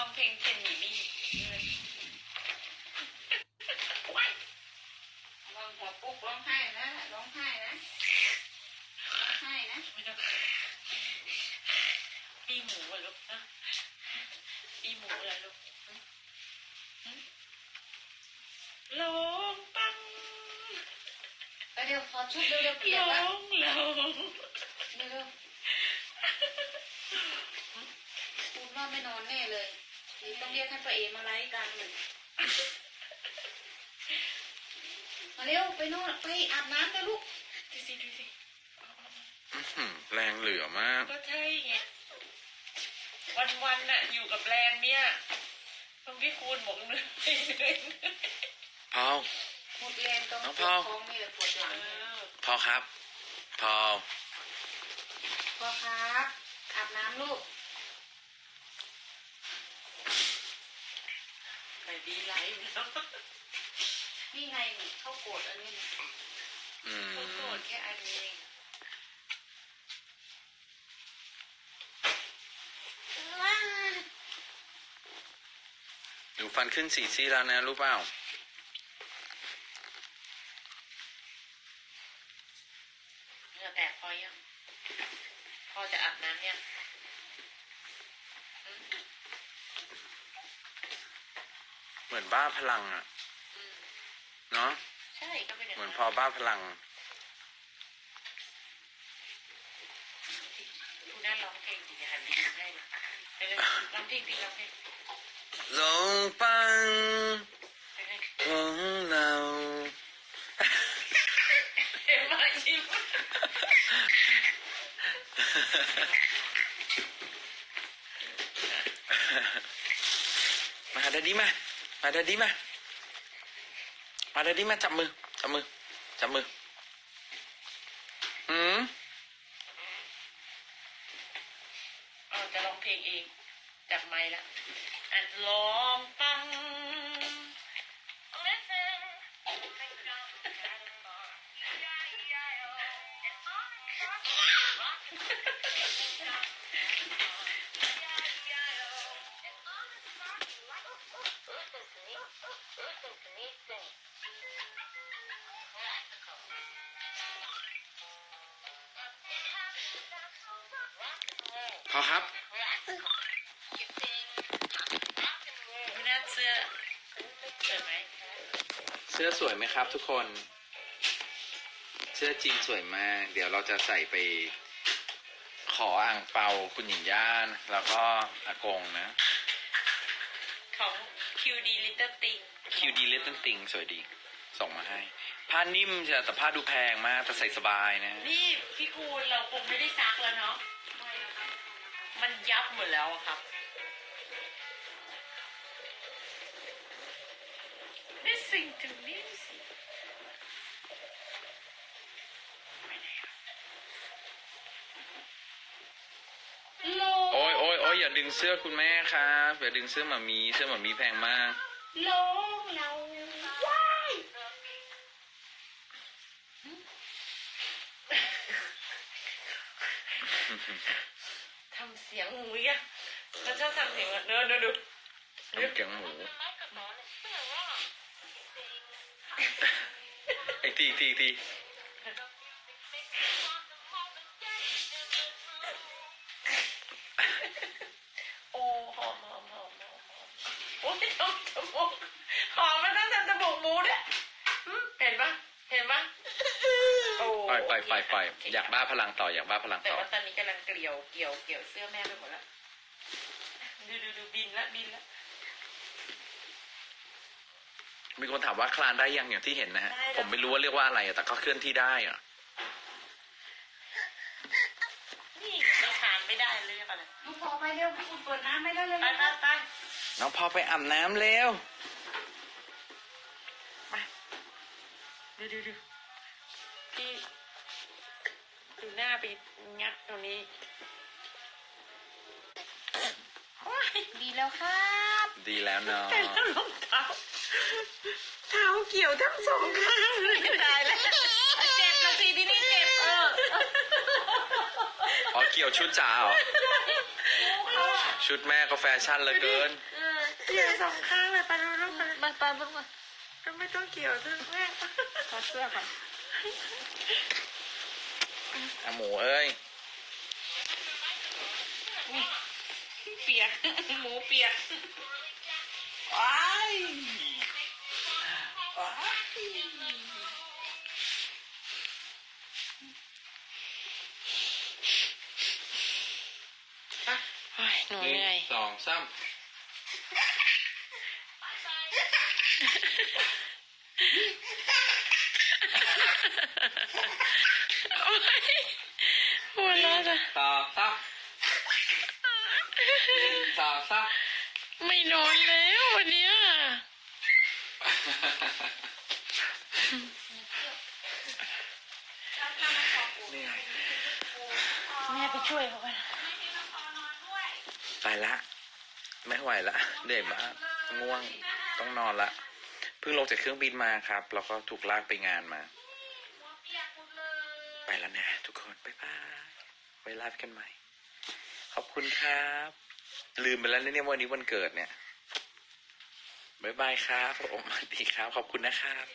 ร้องเพลงเคนหนีมี่ว้ายลองหัวปุ๊กร้องไห้นะร้องไห้นะร้องไห้นะไม่ต้องปีหมูอะลูกนะปีหมูอะไรลูกลงปังไปเร็วขอชุดเร็วๆเปีลยกแล้วงลงเร็วๆคุณว่าไม่นอนแน่เลย ต้องเรียกให้ป้าเอมาไล่กันหนึ่งมาเร็วไปนอนไปอาบน้ำเลยลูกดูสิดูสิอื้อหือแรงเหลือมาก ก็ใช่ไงวันวันๆน่ะอยู่กับแรงเนี่ยต้องพี่คูณบอกเหนื่อยเหนื่อยเหนื่อยพอหมดแรงตรงน้องปพวอดท้องนี่แหละปวดหลังเออพอครับ พอพอครับอาบน้ำลูก ไป ดีไลฟ์เนาะนี่ไงนี่เขาโกรธอันนี้นะอืมเขาโกรธแค่อันนี้เองว้าหนูฟันขึ้นสี่ซี่แล้วนะรู้เปล่า เหงื่อแตกพอยังพอจะอาบน้ำยังอืม เห มือนบ้าพลังอะอืมเนาะใช่ก็เป็นอย่างเหมือนนั้นพอบ้าพลังดูน่าร้องเพลงดีหันดีให้เลยไปเลยร้องเพลงดีร้องเพลงลงปังไปเลยของเราเห็นไหมยิ้มมาดาดีมา มาดาดีมา มาดาดีมาจับมือ จับมือ จับมือ อืมเออจะร้องเพลงเอง จับไม้ละอัดร้องปัง อครับไม่น่าเสื้อเกิดไหมเสื้อสวยไหมครับ ทุกคน เสื้อจีนสวยมาก เดี๋ยวเราจะใส่ไป ขออ่างเปาคุณหญิงย่าน แล้วก็อากงนะ ของ QD Little Thing QD Little Thing สวยดี ส่งมาให้ ผ้านิ่มใช่แต่ผ้าดูแพงมากแต่ใส่สบายนะ นี่พี่คูณเราคงไม่ได้ซักแล้วเนาะ มันยับหมดแล้วอะครับ Listen to music โลโอ้ยโอ้ยโอ้ยอย่าดึงเสื้อคุณแม่ครับอย่าดึงเสื้อหมามีเสื้อหมามีแพงมากโลเราว้าย ทำเสียงหมูอะเขาชอบทำเสียงแบบเดินดูดูน้ำแกงหมูไอ้ทีทีทีโอ้หอมหอมหอมหอมหอมโอ้ยทำจมูกหอมมันต้องทำจมูกหมูด้วยเห็นปะเห็นปะ ปล่อยปล่อยปล่อยปล่อยโเคอยากบ้าพลังต่ออยากบ้าพลังแต่ต่อ ว่าตอนนี้กำลังเกลียวเกี่ยวเกี่ยวเสื้อแม่ไปหมดแล้วดูดูดูบินละบินละมีคนถามว่าคลานได้ยังอย่างที่เห็นนะฮะ ผมไม่รู้ว่าเรียกว่าอะไรอะแต่ก็เคลื่อนที่ได้อะนี่เราทานไม่ได้เลยป่ะเนี่ยลูกพอไปเร็วพี่คุณเปิดน้ำไม่ได้เลยไปไปไปน้องพอไปอาบน้ำเร็ว ดูดูดูพี่ ดูหน้าไปงัดตรงนี้ว้ายดีแล้วครับดีแล้วเนาะแต่แล้วรองเท้าเท้าเกี่ยวทั้งสองข้างเลยตายแล้วเจ็บนะสิที่นี่เจ็บเอออ๋อเกี่ยวชุดจ๋าเหรอชุชุดแม่ก็แฟชั่นเหลือเกิน เออเกี่ยวสองข้างเลยไปดูลูกไปมาไปลูกมาก็ไม่ต้องเกี่ยวด้วยแม่ถอดเสื้อก่อน อะหมูเอ้ย เปียก หมูเปียกว้ายว้ายโอ้ยหนูหนึ่เหนื่อยงสองสาม โอ้ยหัวเราะจ้ะต่อซับหนึ่งสองสามไม่นอนแล้ววันเนี้ยเหนื่อยแม่ไปช่วยเขาไปไปละ ไม่ไหวละเหนื่อยมากง่วงต้องนอนละเพิ่งลงจากเครื่องบินมาครับ แล้วก็ถูกลากไปงานมา ไปแล้วนะ ทุกคนบ๊ายบายไว้ไลฟ์กันใหม่ ขอบคุณครับ ลืมไปแล้วเนี่ยวันนี้วันเกิดเนี่ยบ๊ายบายครับผมสวัสดีครับ ขอบคุณนะครับ